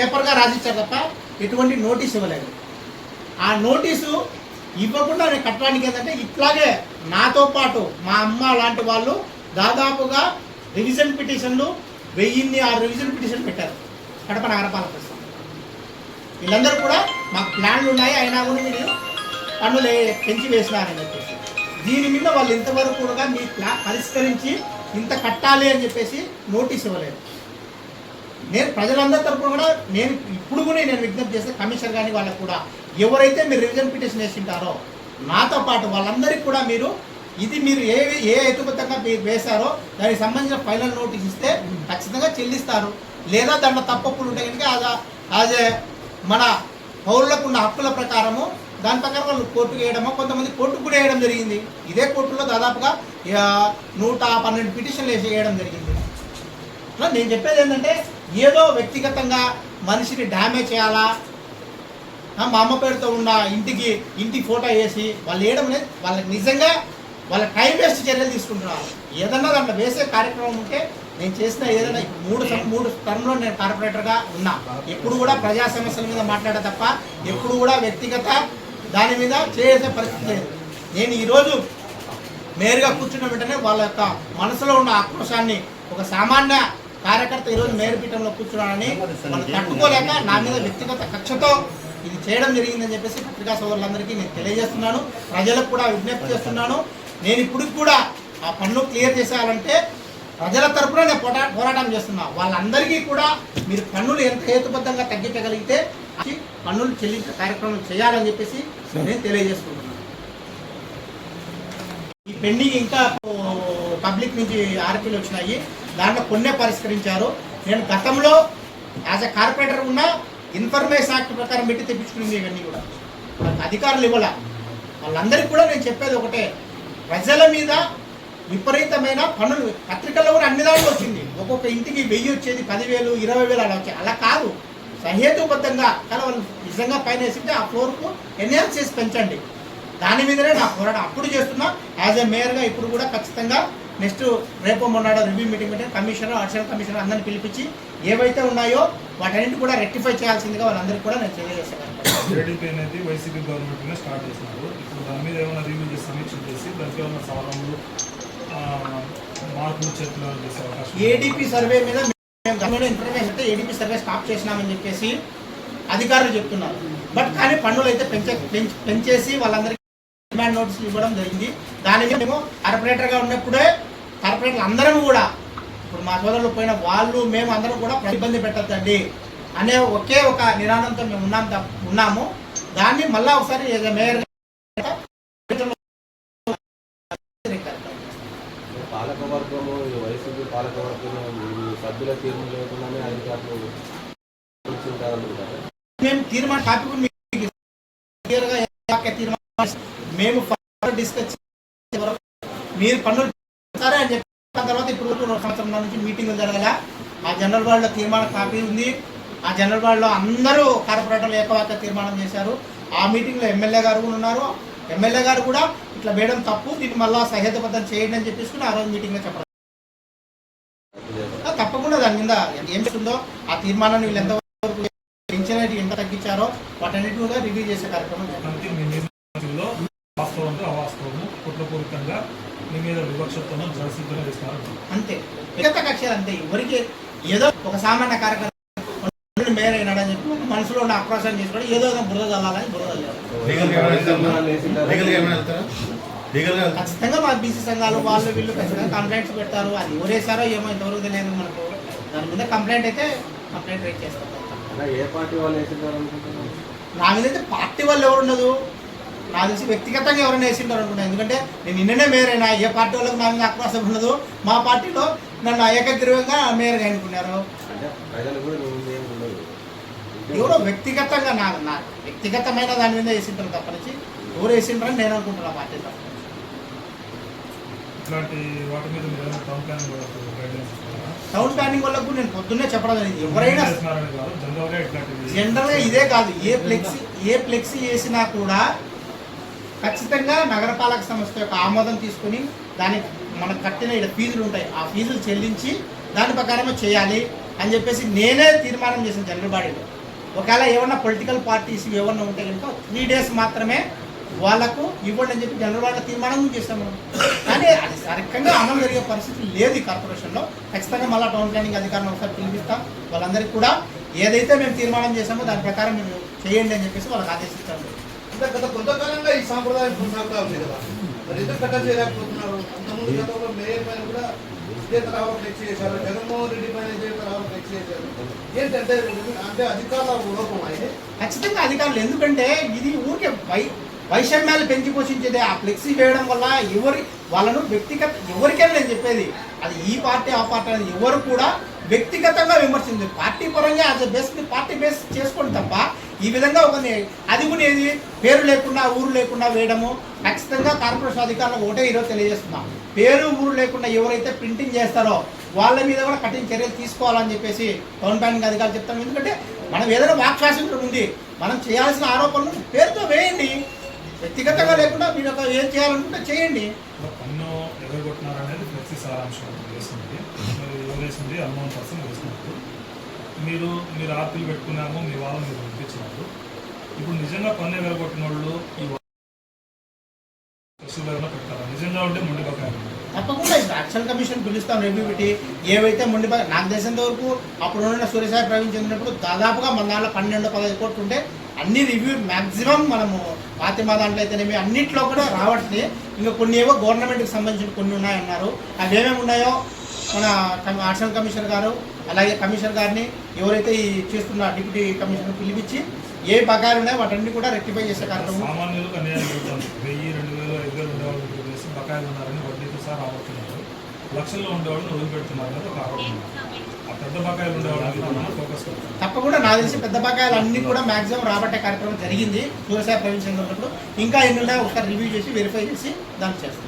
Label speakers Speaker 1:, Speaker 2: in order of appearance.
Speaker 1: పేపర్గా రాసిచ్చారు తప్ప ఎటువంటి నోటీస్ ఇవ్వలేదు. ఆ నోటీసు ఇవ్వకుండా నేను కట్టడానికి ఏంటంటే ఇట్లాగే నాతో పాటు మా అమ్మ లాంటి వాళ్ళు దాదాపుగా రివిజన్ పిటిషన్లు వెయ్యిన్ని ఆ రివిజన్ పిటిషన్ పెట్టారు. కడప నగరపాలక సంస్థ వీళ్ళందరూ కూడా మాకు ప్లాన్లు ఉన్నాయి అయినా కూడా మీరు పన్నులు పెంచి వేసినారని చెప్పేసి. దీని మీద వాళ్ళు ఇంతవరకు కూడా మీ ప్లా పరిష్కరించి ఇంత కట్టాలి అని చెప్పేసి నోటీస్ ఇవ్వలేదు. నేను ప్రజలందరి తరపున కూడా నేను ఇప్పుడు కూడా నేను విజ్ఞప్తి చేస్తే కమిషనర్ కానీ వాళ్ళకు కూడా ఎవరైతే మీరు రివిజన్ పిటిషన్ వేసింటారో నాతో పాటు వాళ్ళందరికీ కూడా మీరు ఇది మీరు ఏ ఏ హేతుబద్ధంగా మీరు వేశారో దానికి సంబంధించిన ఫైనల్ నోటీస్ ఇస్తే ఖచ్చితంగా చెల్లిస్తారు. లేదా దాంట్లో తప్పప్పులు ఉంటే కనుక యాజ్ యాజ్ ఏ మన పౌరులకు ఉన్న హక్కుల ప్రకారము దాని ప్రకారం వాళ్ళు కోర్టుకు వేయడమో కొంతమంది కోర్టుకు కూడా వేయడం జరిగింది. ఇదే కోర్టులో దాదాపుగా నూట పన్నెండు పిటిషన్లు వేసి వేయడం జరిగింది. నేను చెప్పేది ఏంటంటే ఏదో వ్యక్తిగతంగా మనిషిని డ్యామేజ్ చేయాలా? మా అమ్మ పేరుతో ఉన్న ఇంటికి ఇంటి ఫోటో వేసి వాళ్ళు వేయడం లేదు. వాళ్ళకి నిజంగా వాళ్ళ టైం వేస్ట్ చర్యలు తీసుకుంటున్నారు. ఏదన్నా దాంట్లో వేసే కార్యక్రమం ఉంటే నేను చేసిన ఏదైనా మూడు మూడు టర్మ్లో నేను కార్పొరేటర్గా ఉన్నా. ఎప్పుడు కూడా ప్రజా సమస్యల మీద మాట్లాడే తప్ప ఎప్పుడు కూడా వ్యక్తిగత దాని మీద చేసే పరిస్థితి లేదు. నేను ఈరోజు మేరుగా కూర్చున్న వెంటనే వాళ్ళ యొక్క మనసులో ఉన్న ఆక్రోశాన్ని ఒక సామాన్య కార్యకర్త ఈరోజు మేరుపీఠంలో కూర్చున్నాడని వాళ్ళు తట్టుకోలేక నా మీద వ్యక్తిగత కక్షతో ఇది చేయడం జరిగిందని చెప్పేసి పత్రికా సోదరులందరికీ నేను తెలియజేస్తున్నాను. ప్రజలకు కూడా విజ్ఞప్తి చేస్తున్నాను. నేను ఇప్పుడు కూడా ఆ పన్ను క్లియర్ చేసేయాలంటే ప్రజల తరపున నేను పోటా పోరాటం చేస్తున్నా. వాళ్ళందరికీ కూడా మీరు పన్నులు ఎంత హేతుబద్ధంగా తగ్గించగలిగితే పన్నులు చెల్లించే కార్యక్రమం చేయాలని చెప్పేసి నేను తెలియజేసుకుంటున్నాను. ఈ పెండింగ్ ఇంకా పబ్లిక్ నుంచి ఆర్పీలు వచ్చినాయి. దాంట్లో కొన్నే పరిష్కరించారు. నేను గతంలో యాజ్ ఎ కార్పొరేటర్ ఉన్న ఇన్ఫర్మేషన్ యాక్ట్ ప్రకారం పెట్టి తెప్పించుకునేది ఇవన్నీ కూడా. నాకు అధికారులు ఇవ్వాల. వాళ్ళందరికీ కూడా నేను చెప్పేది ఒకటే. ప్రజల మీద విపరీతమైన పనులు పత్రికల్లో కూడా అన్ని దాంట్లో వచ్చింది. ఒక్కొక్క ఇంటికి వెయ్యి వచ్చేది పదివేలు ఇరవై వేలు అలా వచ్చాయి. అలా కాదు. సహేతుబద్ధంగా కానీ వాళ్ళు నిజంగా పైన వేసింటే ఆ ఫ్లోర్కు ఎన్హాన్స్ చేసి పెంచండి. దాని మీదనే నా పోరాటం. అప్పుడు చేస్తున్నా. యాజ్ ఎ మేయర్గా ఇప్పుడు కూడా ఖచ్చితంగా నెక్స్ట్ రేపు మొన్నాడో రివ్యూ మీటింగ్ పెట్టి కమిషనర్ అడిషనల్ కమిషనర్ అందరిని పిలిపించి ఏవైతే ఉన్నాయో వాటన్నింటి కూడా రెక్టిఫై చేయాల్సిందిగా వాళ్ళందరికీ కూడా నేను తెలియజేస్తాను
Speaker 2: అనేది వైసీపీ గవర్నమెంట్నే స్టార్ట్ చేసినారు ఇప్పుడు దాని మీద ఏమైనా రివ్యూ చేసి సమీక్ష చేసి దానికి ఏమైనా సవరణలు మార్పులు చేసే అవకాశం?
Speaker 1: ఏడీపీ సర్వే మీద మేము ఇన్ఫర్మేషన్ అయితే ఏడీపీ సర్వే స్టాప్ చేసినామని చెప్పేసి అధికారులు చెప్తున్నారు. బట్ కానీ పన్నులు అయితే పెంచే పెంచ్- పెంచేసి వాళ్ళందరికీ డిమాండ్ నోటీసులు ఇవ్వడం జరిగింది. దాని మీద మేము కార్పొరేటర్గా ఉన్నప్పుడే కార్పొరేటర్లు అందరం కూడా ఇప్పుడు మా సోదరులు పోయిన వాళ్ళు మేము అందరం కూడా ఇబ్బంది పెట్టద్దండి అనే ఒకే ఒక నినాదంతో మేము ఉన్నాం ఉన్నాము. దాన్ని మళ్ళా ఒకసారి మేయర్
Speaker 3: వైసీపీ సభ్యుల తీర్పు లేకుండానే అధికారులు
Speaker 1: మేము తీర్మానం తీర్మానం మేము డిస్కస్ మీరు పన్నులు సరే అని చెప్పిన తర్వాత ఇప్పుడు వరకు రెండు సంవత్సరం నుంచి మీటింగ్ జరగల. ఆ జనరల్ వార్డులో తీర్మానం కాపీ ఉంది. ఆ జనరల్ వార్డులో అందరూ కార్పొరేటర్లు ఏకవాక్య తీర్మానం చేశారు. ఆ మీటింగ్లో ఎమ్మెల్యే గారు కూడా ఉన్నారు. ఎమ్మెల్యే గారు కూడా ఇట్లా వేయడం తప్పు. దీన్ని మళ్ళీ సహేతుబద్ధం చేయండి అని చెప్పేసి ఆ రోజు మీటింగ్లో చెప్పడం. తప్పకుండా దాని మీద ఏం చేస్తుందో ఆ తీర్మానాన్ని వీళ్ళు ఎంతవరకు పెంచినట్టు ఎంత తగ్గించారో వాటన్నిటి కూడా రివ్యూ చేసే కార్యక్రమం
Speaker 2: కుట్రపూరితంగా మీ మీద వివక్షతను జలసిద్ధంగా చేస్తున్నారు
Speaker 1: అంతే. వ్యక్తిగత కక్షలు అంతే. ఎవరికి ఏదో ఒక సామాన్య కార్యక్రమం మేయర్ అయినాడని చెప్పి మనసులో ఉన్న ఆక్రోశాన్ని చేసుకోవడం ఏదో బురద చల్లాలని బురద? ఖచ్చితంగా మా బీసీ సంఘాలు వాళ్ళు వీళ్ళు ఖచ్చితంగా కంప్లైంట్స్ పెడతారు. అది ఎవరేసారో ఏమో ఇంతవరకు తెలియదు మనకు. దాని మీద కంప్లైంట్ అయితే కంప్లైంట్ రేట్ చేస్తాం.
Speaker 3: అలా ఏ పార్టీ వాళ్ళు వేసింటారు అనుకుంటున్నారు?
Speaker 1: నా మీద అయితే పార్టీ వాళ్ళు ఎవరు ఉండదు. నాకు తెలిసి వ్యక్తిగతంగా ఎవరైనా వేసింటారు అనుకుంటా. ఎందుకంటే నేను నిన్ననే మేయర్ అయినా ఏ పార్టీ వాళ్ళకి నా మీద ఆక్రోశం ఉండదు. మా పార్టీలో నన్ను ఏకగ్రీవంగా మేయర్గా
Speaker 3: ఉండదు.
Speaker 1: ఎవరో వ్యక్తిగతంగా నా నా వ్యక్తిగతమైన దాని మీద వేసింటారు తప్పనిచ్చి ఎవరు వేసింటారని నేను అనుకుంటున్నా పార్టీ తప్ప
Speaker 2: టౌన్ ప్లానింగ్
Speaker 1: వాళ్ళకు నేను పొద్దున్నే చెప్పడం జరిగింది ఎవరైనా
Speaker 2: జనరల్గా
Speaker 1: ఇదే కాదు. ఏ ఫ్లెక్సీ ఏ ఫ్లెక్సీ వేసినా కూడా ఖచ్చితంగా నగరపాలక సంస్థ యొక్క ఆమోదం తీసుకుని దానికి మనకు కట్టిన ఇక్కడ ఫీజులు ఉంటాయి. ఆ ఫీజులు చెల్లించి దాని ప్రకారమే చేయాలి అని చెప్పేసి నేనే తీర్మానం చేసిన జనరల్ బాడీలో. ఒకవేళ ఏమన్నా పొలిటికల్ పార్టీస్ ఏమన్నా ఉంటే కనుక త్రీ డేస్ మాత్రమే వాళ్ళకు ఇవ్వండి అని చెప్పి జనరల్ బాడీలో తీర్మానం చేశాం మనం కానీ అది సరిగ్గా అమలు జరిగే పరిస్థితి లేదు ఈ కార్పొరేషన్లో. ఖచ్చితంగా మళ్ళీ టౌన్ ప్లానింగ్ అధికారులను ఒకసారి పిలిపిస్తాం. వాళ్ళందరికీ కూడా ఏదైతే మేము తీర్మానం చేశామో దాని ప్రకారం మీరు చేయండి అని చెప్పేసి వాళ్ళకి ఆదేశించాం
Speaker 4: అంటే గత కొంతకాలంగా ఈ సాంప్రదాయం కొనసాగుతా ఉంది కదా. మరి ఎందుకు కట్ట చేయలేకపోతున్నారు? అంతకుముందు గతంలో మేయర్ పైన కూడా ఇదే తరహాలో ఫ్లెక్స్ చేశారు జగన్మోహన్ రెడ్డి పైన ఇదే తరహాలో ఫ్లెక్స్ చేశారు. ఏంటంటే అంటే అధికారుల లోపం అయితే
Speaker 1: ఖచ్చితంగా అధికారులు ఎందుకంటే ఇది ఊరికే వై వైషమ్యాలు పెంచి పోషించేదే. ఆ ఫ్లెక్సీ వేయడం వల్ల ఎవరి వాళ్ళను వ్యక్తిగత ఎవరికైనా నేను చెప్పేది అది ఈ పార్టీ ఆ పార్టీ అనేది ఎవరు కూడా వ్యక్తిగతంగా విమర్శించదు పార్టీ పరంగా యాజ్ బేస్ పార్టీ బేస్ చేసుకోండి తప్ప ఈ విధంగా ఒక అది కూడా ఏది పేరు లేకుండా ఊరు లేకుండా వేయడము ఖచ్చితంగా కార్పొరేషన్ అధికారులకు ఒకటే ఈరోజు తెలియజేస్తున్నాం. పేరు ఊరు లేకుండా ఎవరైతే ప్రింటింగ్ చేస్తారో వాళ్ళ మీద కూడా కఠిన చర్యలు తీసుకోవాలని చెప్పేసి టౌన్ ప్లానింగ్ అధికారులు చెప్తాం ఎందుకంటే మనం ఏదైనా వాక్ ఉంది. మనం చేయాల్సిన ఆరోపణలు పేరుతో వేయండి. వ్యక్తిగతంగా లేకుండా మీరు ఒక ఏం చేయాలనుకుంటే చేయండి.
Speaker 2: పన్ను అనేది ఫ్లెక్సీ సారాంశం వేస్తుంది వేసింది? అన్నోన్ పర్సన్ వేసినప్పుడు. మీరు మీరు ఆర్పీలు పెట్టుకున్నాము మీ వాళ్ళని మీరు పంపించినప్పుడు ఇప్పుడు నిజంగా పన్ను ఎవరు వాళ్ళు ఈ ఫ్లెక్సీ పెట్టారా నిజంగా ఉంటే మొండి బకాయి
Speaker 1: తప్పకుండా యాక్షన్ కమిషన్ పిలుస్తాం రివ్యూ పెట్టి ఏవైతే మొండి నాకు తెలిసినంత వరకు అప్పుడు ఉన్న సూర్యసాయి ప్రవీణ్ చెందినప్పుడు దాదాపుగా మన దాంట్లో పన్నెండు పదహైదు కోట్లు ఉంటే అన్ని రివ్యూ మ్యాక్సిమం మనము ఫాతిమా దాంట్లో అయితేనేమి అన్నింటిలో కూడా రావట్లే. ఇంకా కొన్ని ఏవో గవర్నమెంట్కి సంబంధించిన కొన్ని ఉన్నాయన్నారు. అవి ఏమేమి ఉన్నాయో మన కమి- యాక్షన్ కమిషనర్ గారు అలాగే కమిషనర్ గారిని ఎవరైతే ఈ చేస్తున్న డిప్యూటీ కమిషనర్ పిలిపించి ఏ బకాయిలు ఉన్నాయో వాటన్ని కూడా రెక్టిఫై చేసే కార్యక్రమం.
Speaker 2: సామాన్యులకు అన్యాయం జరుగుతుంది వెయ్యి రెండు వేలు ఐదు వేలు ఉండేవాళ్ళు ఇప్పుడు వేసి బకాయిలు ఉన్నారని వడ్డీతో సహా రాబడుతున్నారు. లక్షల్లో ఉండేవాళ్ళు వదిలిపెడుతున్నారు అనేది ఒక ఆరోపణ. ఆ పెద్ద బకాయిలు ఉండేవాళ్ళకి మనం ఫోకస్
Speaker 1: తప్పకుండా నాకు తెలిసి పెద్ద బకాయిలు అన్ని కూడా మాక్సిమం రాబట్టే కార్యక్రమం జరిగింది. సూర్యసాయి ఉన్నప్పుడు ఇంకా ఎన్ని ఉన్నాయో ఒకసారి రివ్యూ చేసి వెరిఫై చేసి దాన్ని చేస్తాం.